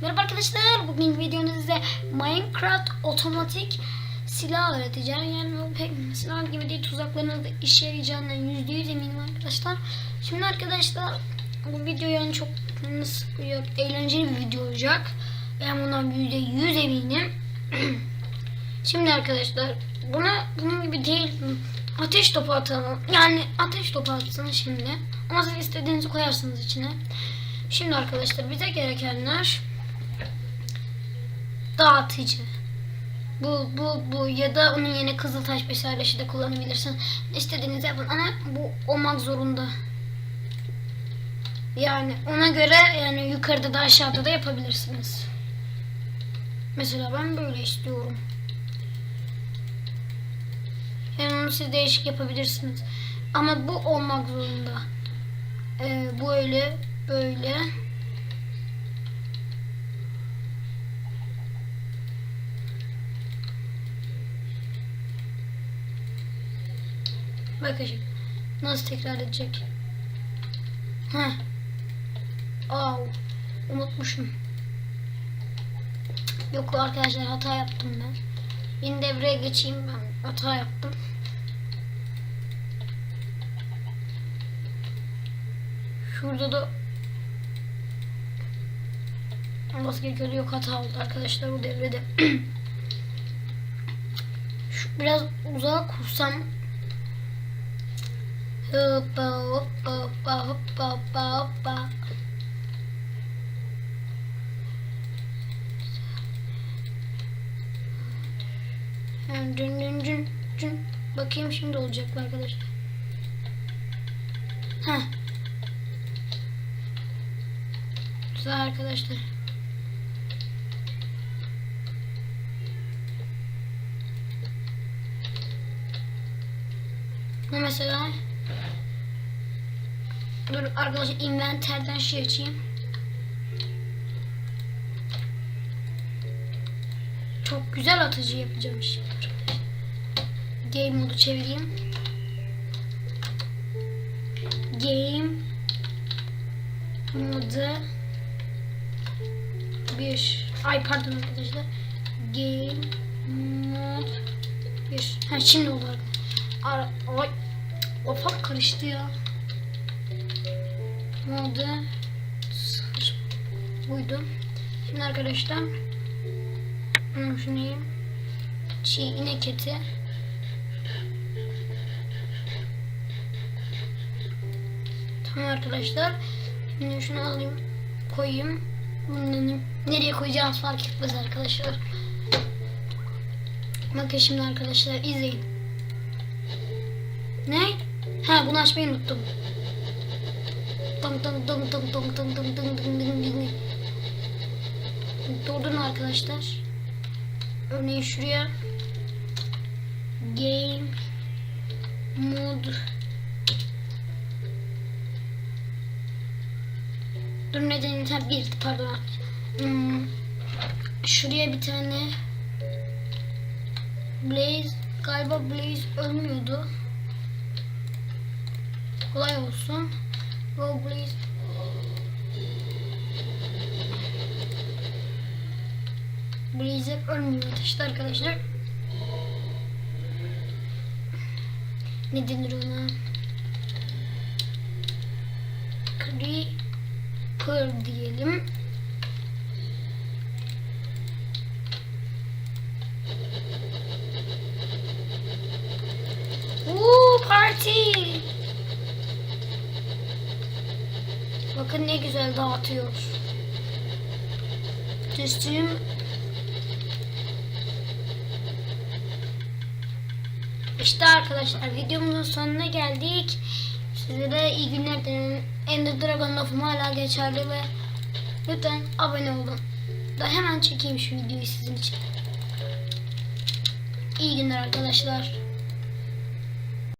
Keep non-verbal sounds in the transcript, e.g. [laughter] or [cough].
Merhaba arkadaşlar. Bugün size Minecraft otomatik silah öğreteceğim. Yani bu pek silah gibi değil tuzaklarına da işe yarayacağından yüzde yüz eminim arkadaşlar. Şimdi arkadaşlar bu video yani çok nasıl yok, eğlenceli bir video olacak. Ben bundan yüzde yüz eminim. [clears throat] Şimdi arkadaşlar buna bunun gibi değil ateş topu atalım. Yani ateş topu atsın şimdi. Ama siz istediğinizi koyarsınız içine. Şimdi arkadaşlar bize gerekenler dağıtıcı. Bu bu bu ya da onun yerine kızıltaş vesaire de kullanabilirsin. İstediğinizi yapın ama bu olmak zorunda. Yani ona göre yani yukarıda da aşağıda da yapabilirsiniz. Mesela ben böyle istiyorum. Yani onu siz değişik yapabilirsiniz. Ama bu olmak zorunda. Ee, bu öyle böyle. Şimdi. Nasıl tekrar edecek? Heh. Au. Unutmuşum. Yok arkadaşlar hata yaptım ben. Yeni devreye geçeyim ben. Hata yaptım. Şurada da olması gerekiyordu. Yok hata oldu arkadaşlar bu devrede. [clears throat] Şu biraz uzağa kursam Hoppa hoppa hoppa hoppa hoppa hoppa dün dün dün dün Bakayım şimdi olacak mı arkadaşlar. Heh. Güzel arkadaşlar. Bu mesela Dur arkadaşlar inventerden şey açayım. Çok güzel atıcı yapacağım şimdi. Game modu çevireyim. Game modu bir ay pardon arkadaşlar. Game mod bir. Ha şimdi oldu arkadaşlar. Ay kafam karıştı ya. Modu sıfır. Buydu. Şimdi arkadaşlar hmm, şunu yiyeyim. Çiğ inek eti. Tamam arkadaşlar. Şimdi şunu alayım. Koyayım. Bunu nereye koyacağım fark etmez arkadaşlar. Bakın şimdi arkadaşlar izleyin. Ne? Ha bunu açmayı unuttum. Tung tung tung tung tung tung tung tung tung tung. Durdurun arkadaşlar. Örneğin şuraya game mod Dur neden internet bir pardon. Hmm, şuraya bir tane Blaze galiba Blaze ölmüyordu. Kolay olsun. Go Blaze Blaze hep ölmüyor işte arkadaşlar. Ne denir ona? Creeper diyelim. Uuu parti! Bakın ne güzel dağıtıyor. Tüstüm İşte arkadaşlar videomuzun sonuna geldik. Sizlere iyi günler dilerim. Ender Dragon lafım hala geçerli ve lütfen abone olun. Da hemen çekeyim şu videoyu sizin için. İyi günler arkadaşlar.